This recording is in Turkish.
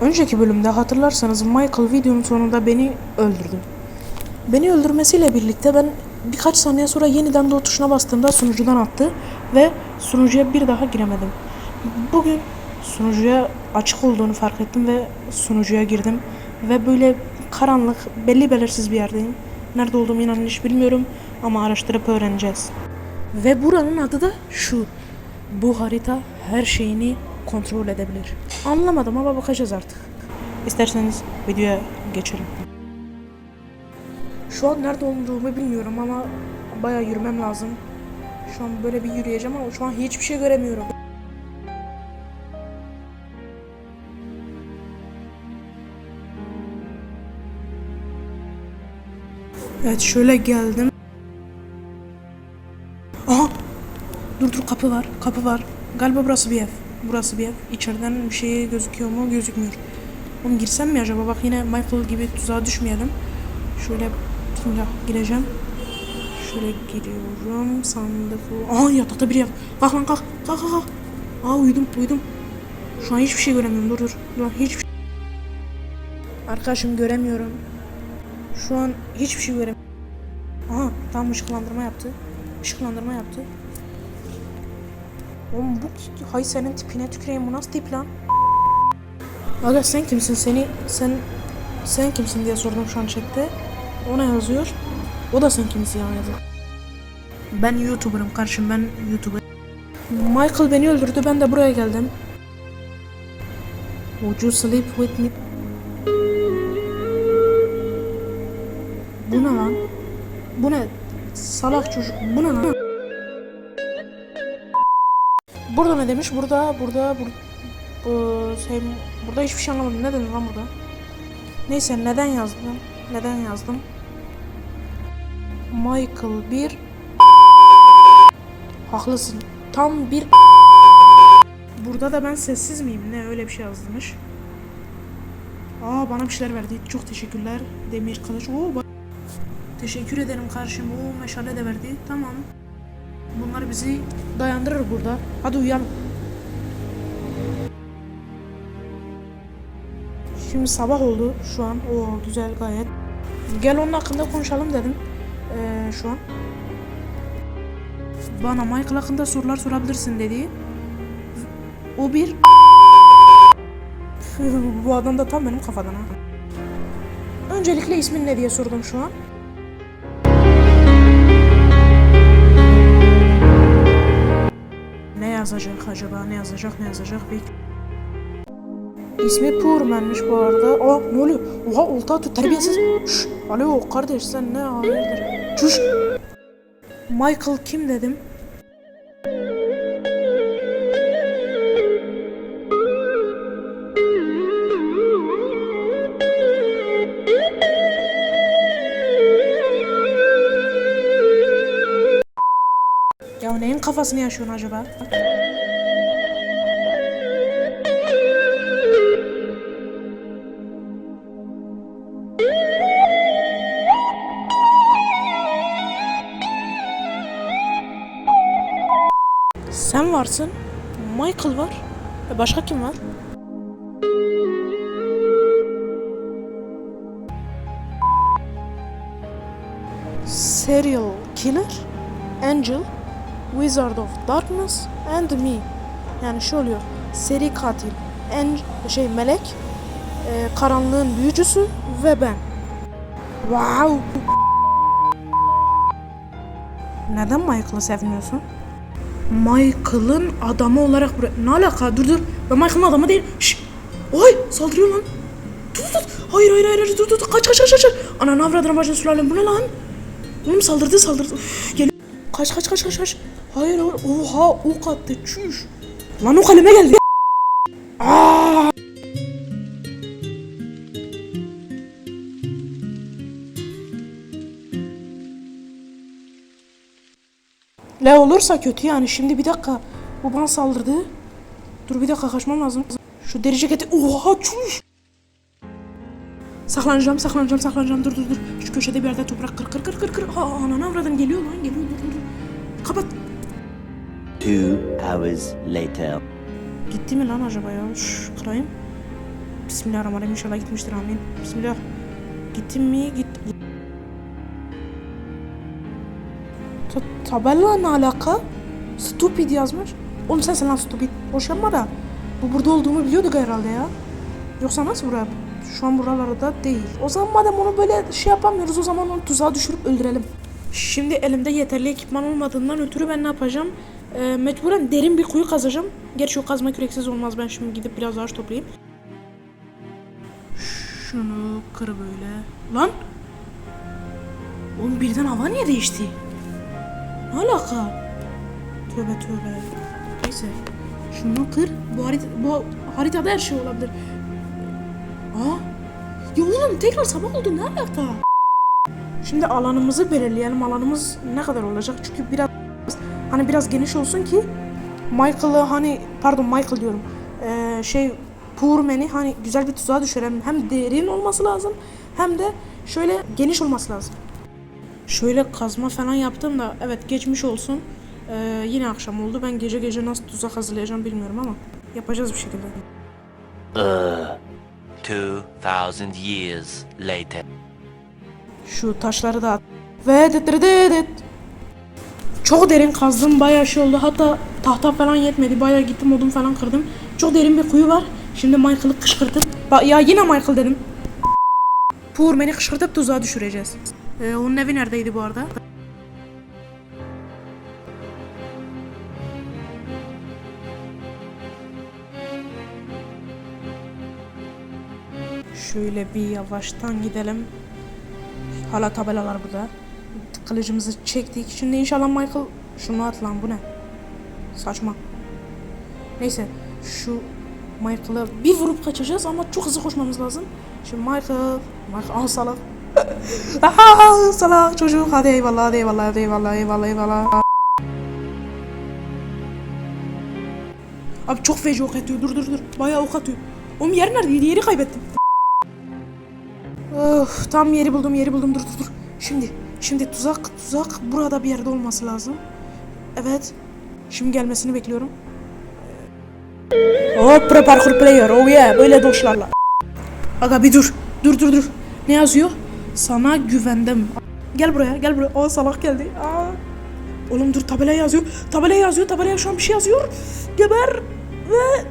Önceki bölümde hatırlarsanız Michael videonun sonunda beni öldürdü. Beni öldürmesiyle birlikte ben birkaç saniye sonra yeniden de o tuşuna bastığımda sunucudan attı ve sunucuya bir daha giremedim. Bugün sunucuya açık olduğunu fark ettim ve sunucuya girdim ve böyle karanlık, belli belirsiz bir yerdeyim. Nerede olduğumu inanın hiç bilmiyorum ama araştırıp öğreneceğiz. Ve buranın adı da şu. Bu harita her şeyini kontrol edebilir. Anlamadım ama bakacağız artık. İsterseniz videoya geçelim. Şu an nerede olduğumu bilmiyorum ama bayağı yürümem lazım. Şu an böyle bir yürüyeceğim ama şu an hiçbir şey göremiyorum. Evet şöyle geldim. Aha! Dur dur kapı var. Kapı var. Galiba burası bir ev. Burası bir ev. İçeriden bir şey gözüküyor mu? Gözükmüyor. Oğlum girsem mi acaba? Bak yine Michael gibi tuzağa düşmeyelim. Şöyle bismillah gireceğim. Şöyle giriyorum. Sandık. Aa yatakta biri yat. Kalk lan kalk. Kalk kalk kalk. Aa uyudum uyudum. Şu an hiçbir şey göremiyorum. Dur dur. Dur hiçbir şey. Arkadaşım göremiyorum. Şu an hiçbir şey göremiyorum. Aha tam ışıklandırma yaptı. Işıklandırma yaptı. Oğlum bu hay senin tipine tüküreyim bu nasıl tip lan? Aga sen kimsin seni sen sen kimsin diye sordum şu an chatte. O ne yazıyor? O da sen kimsin ya yazıyor. Ben YouTuber'ım karşım ben YouTuber. Michael beni öldürdü ben de buraya geldim. Would you sleep with me? Bu ne lan? Bu ne? Salak çocuk. Bu ne lan? Burada ne demiş? Burada, burada, bur bu şey, burada hiçbir şey anlamadım. Ne dedin lan burada? Neyse neden yazdım? Neden yazdım? Michael bir Haklısın. Tam bir Burada da ben sessiz miyim? Ne öyle bir şey yazmış. Aa bana bir şeyler verdi. Çok teşekkürler. Demir kılıç. Oo Teşekkür ederim kardeşim. O meşale de verdi. Tamam. Bunlar bizi dayandırır burada. Hadi uyuyalım. Şimdi sabah oldu şu an. O güzel gayet. Gel onun hakkında konuşalım dedim. Ee, şu an. Bana Michael hakkında sorular sorabilirsin dedi. O bir bu adam da tam benim kafadan ha. Öncelikle ismin ne diye sordum şu an. Yazacak acaba? Ne yazacak? Ne yazacak? Bir... İsmi Purman'mış bu arada. Aa ne oluyor? Oha olta tut terbiyesiz. Şş, alo kardeş sen ne hayırdır? Çüş. Michael kim dedim? Kafasını yaşıyorsun acaba? Sen varsın. Michael var. Başka kim var? Serial Killer, Angel, Wizard of Darkness and me. Yani şu oluyor. Seri katil, en şey melek, e, karanlığın büyücüsü ve ben. Wow. Neden Michael'ı sevmiyorsun? Michael'ın adamı olarak buraya... Ne alaka? Dur dur. Ben Michael'ın adamı değil. Şşş. Oy saldırıyor lan. Tut tut. Hayır hayır hayır. Dur dur. dur. Kaç kaç kaç kaç. Ananı avradına bacını sülalem. Bu ne lan? Oğlum saldırdı saldırdı. Üf, geliyor. Kaç kaç kaç kaç kaç. Hayır hayır. Oha ok attı. Çüş. Lan o kaleme geldi. Aa! Ne olursa kötü yani. Şimdi bir dakika. Bu bana saldırdı. Dur bir dakika kaçmam lazım. Şu deri ceketi. Oha çüş. Saklanacağım, saklanacağım, saklanacağım. Dur dur dur. Şu köşede bir yerde toprak kır kır kır kır kır. Aa, ananı avradım geliyor lan geliyor. Dur dur dur. Kapat. Two hours later. Gitti mi lan acaba ya? Şş, kırayım. Bismillahirrahmanirrahim inşallah gitmiştir amin. Bismillah. Gitti mi? Git. Ta tabela ne alaka? Stupid yazmış. Oğlum sensin lan stupid. Boş yapma da. Bu burada olduğumu biliyorduk herhalde ya. Yoksa nasıl buraya? Şu an buralarda değil. O zaman madem onu böyle şey yapamıyoruz o zaman onu tuzağa düşürüp öldürelim. Şimdi elimde yeterli ekipman olmadığından ötürü ben ne yapacağım? Ee, mecburen derin bir kuyu kazacağım. Gerçi o kazma küreksiz olmaz. Ben şimdi gidip biraz ağaç toplayayım. Şunu kır böyle. Lan! Oğlum birden hava niye değişti? Ne alaka? Tövbe tövbe. Neyse. Şunu kır. Bu, harita, bu haritada her şey olabilir. Aa! Ya oğlum tekrar sabah oldu ne alaka? Şimdi alanımızı belirleyelim. Alanımız ne kadar olacak? Çünkü biraz hani biraz geniş olsun ki Michael'ı hani pardon Michael diyorum. Ee, şey Poorman'i hani güzel bir tuzağa düşürelim. Hem derin olması lazım hem de şöyle geniş olması lazım. Şöyle kazma falan yaptım da evet geçmiş olsun. Ee, yine akşam oldu. Ben gece gece nasıl tuzak hazırlayacağım bilmiyorum ama yapacağız bir şekilde. Ugh. 2,000 years later. Şu taşları da at. Ve dit. Çok derin kazdım bayağı şey oldu. Hatta tahta falan yetmedi. Bayağı gittim odun falan kırdım. Çok derin bir kuyu var. Şimdi Michael'ı kışkırtıp Ba- ya yine Michael dedim. Poorman'i kışkırtıp tuzağa düşüreceğiz. Ee, onun evi neredeydi bu arada? Şöyle bir yavaştan gidelim. Hala tabelalar burada. Kılıcımızı çektik. Şimdi inşallah Michael... Şunu at lan bu ne? Saçma. Neyse şu Michael'ı bir vurup kaçacağız ama çok hızlı koşmamız lazım. Şimdi Michael... Michael ah salak. Aha salak çocuk. Hadi eyvallah hadi eyvallah hadi eyvallah eyvallah eyvallah. Abi çok feci ok atıyor. Dur dur dur. Bayağı ok atıyor. Oğlum yer neredeydi? Yeri kaybettim. Of, tam yeri buldum, yeri buldum. Dur dur dur. Şimdi, şimdi tuzak, tuzak burada bir yerde olması lazım. Evet. Şimdi gelmesini bekliyorum. Hop, pro parkur player. Oh yeah, böyle doşlarla. Aga bir dur. Dur dur dur. Ne yazıyor? Sana güvendim. Gel buraya, gel buraya. Aa salak geldi. Aa. Oğlum dur tabela yazıyor. Tabela yazıyor, tabelaya şu an bir şey yazıyor. Geber ve